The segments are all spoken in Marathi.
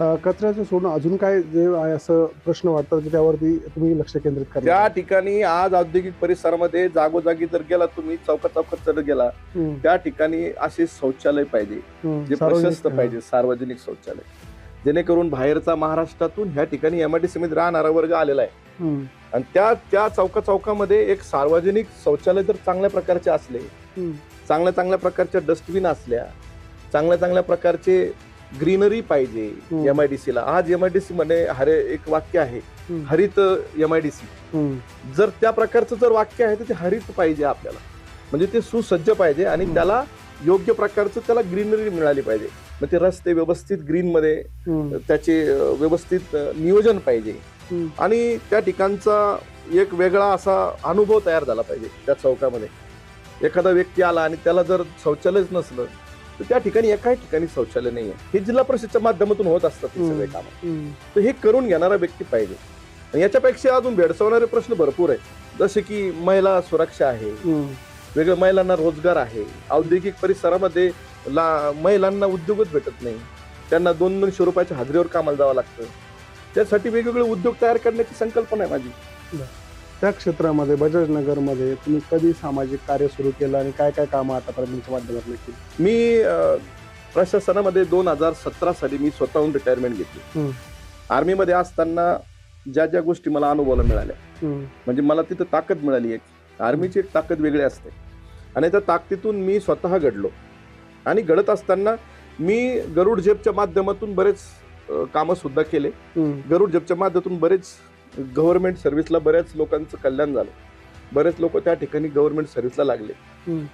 कचऱ्याचं सोडून अजून काय जे आहे असं प्रश्न वाटतात की त्यावरती तुम्ही लक्ष केंद्रित त्या करा ठिकाणी आज औद्योगिक परिसरामध्ये जागोजागी जर गेला तुम्ही चौकात चौकात जर गेला त्या ठिकाणी असे शौचालय पाहिजे जे प्रशस्त पाहिजे सार्वजनिक शौचालय. जेणेकरून बाहेरचा महाराष्ट्रातून ह्या ठिकाणी एमआयडीसी मध्ये राहणारा वर्ग आलेला आहे. आणि त्या त्या चौका चौकामध्ये एक सार्वजनिक शौचालय जर चांगल्या प्रकारचे असले चांगल्या चांगल्या प्रकारच्या डस्टबिन असल्या चांगल्या चांगल्या प्रकारचे ग्रीनरी पाहिजे हम्म. एमआयडीसी ला. आज एमआयडीसी मध्ये हरे एक वाक्य आहे हरित एमआयडीसी जर त्या प्रकारचं जर वाक्य आहे तर ते हरित पाहिजे आपल्याला. म्हणजे ते सुसज्ज पाहिजे आणि. त्याला योग्य प्रकारचं त्याला ग्रीनरी मिळाली पाहिजे. मग ते रस्ते व्यवस्थित ग्रीन मध्ये त्याचे व्यवस्थित नियोजन पाहिजे. आणि त्या ठिकाणचा एक वेगळा असा अनुभव तयार झाला पाहिजे त्या चौकामध्ये. एखादा व्यक्ती आला आणि त्याला जर शौचालयच नसलं तर त्या ठिकाणी एकाही ठिकाणी शौचालय नाही आहे हे जिल्हा परिषदच्या माध्यमातून होत असतात हे सगळे काम. तर हे करून घेणारा व्यक्ती पाहिजे. आणि याच्यापेक्षा अजून भेडसावणारे प्रश्न भरपूर आहेत. जसे की महिला सुरक्षा आहे. वेगळ्या महिलांना रोजगार आहे. औद्योगिक परिसरामध्ये ला महिलांना उद्योगच भेटत नाही. त्यांना दोन दोनशे रुपयाच्या हाजरीवर कामाला जावं लागतं. त्यासाठी वेगवेगळे उद्योग तयार करण्याची संकल्पना आहे माझी. त्या क्षेत्रामध्ये बजाज नगरमध्ये तुम्ही कधी सामाजिक कार्य सुरू केलं आणि काय काय कामं आतापर्यंत तुमच्या माध्यमातून केली? मी अं, प्रशासनामध्ये दोन हजार सतरा साली मी स्वतःहून रिटायरमेंट घेतली. हम्म. आर्मीमध्ये असताना ज्या ज्या गोष्टी मला अनुभवाला मिळाल्या म्हणजे मला तिथं ताकद मिळाली एक. आर्मीची एक ताकद वेगळी असते. आणि त्या ताकदीतून मी स्वतः घडलो. आणि घडत असताना मी गरुड झेपच्या माध्यमातून बरेच अं, कामं सुद्धा केले. गरुड झेपच्या माध्यमातून बरेच गव्हर्नमेंट सर्व्हिसला बऱ्याच लोकांचं कल्याण झालं. बरेच लोक त्या ठिकाणी गव्हर्नमेंट सर्व्हिसला लागले.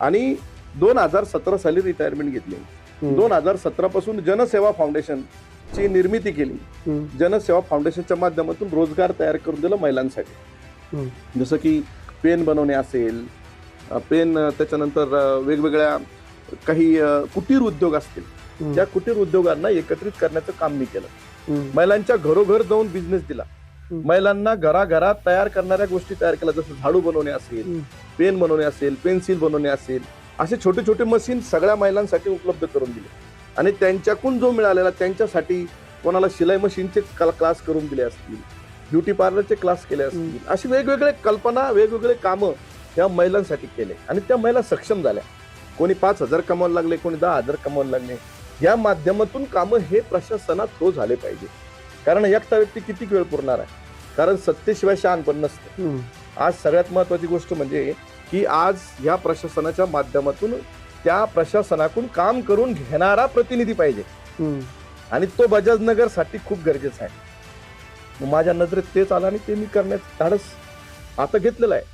आणि दोन हजार सतरा साली रिटायरमेंट घेतली. दोन हजार सतरा पासून जनसेवा फाउंडेशन ची निर्मिती केली. जनसेवा फाउंडेशनच्या माध्यमातून रोजगार तयार करून दिला महिलांसाठी. जसं की पेन बनवणे असेल पेन त्याच्यानंतर वेगवेगळ्या काही कुटीर उद्योग असतील. त्या कुटीर उद्योगांना एकत्रित करण्याचं काम मी केलं. महिलांच्या घरोघर जाऊन बिझनेस दिला. महिलांना घराघरात तयार करणाऱ्या गोष्टी तयार केल्या जसं झाडू बनवणे असेल पेन बनवणे असेल पेन्सिल बनवणे असेल असे छोटे छोटे मशीन सगळ्या महिलांसाठी उपलब्ध करून दिले. आणि त्यांच्याकडून जो मिळालेला त्यांच्यासाठी कोणाला शिलाई मशीनचे क्लास करून दिले असतील ब्युटी पार्लरचे क्लास केले असतील अशी वेगवेगळे कल्पना वेगवेगळे कामं या महिलांसाठी केले. आणि त्या महिला सक्षम झाल्या. कोणी पाच हजार कमावला लागले कोणी दहा हजार कमावला लागले. या माध्यमातून कामं हे प्रशासनात थ्रो झाले पाहिजे. कारण एकटा व्यक्ती किती वेळ पुरणार आहे? कारण सत्तेशिवाय शहाणपण नसतं. आज सगळ्यात महत्वाची गोष्ट म्हणजे की आज या प्रशासनाच्या माध्यमातून त्या प्रशासनाकडून काम करून घेणारा प्रतिनिधी पाहिजे. आणि तो बजाज नगरसाठी खूप गरजेचा आहे. माझ्या नजरेत तेच आलं आणि ते मी करण्याचं धाडस. आता घेतलेलं आहे.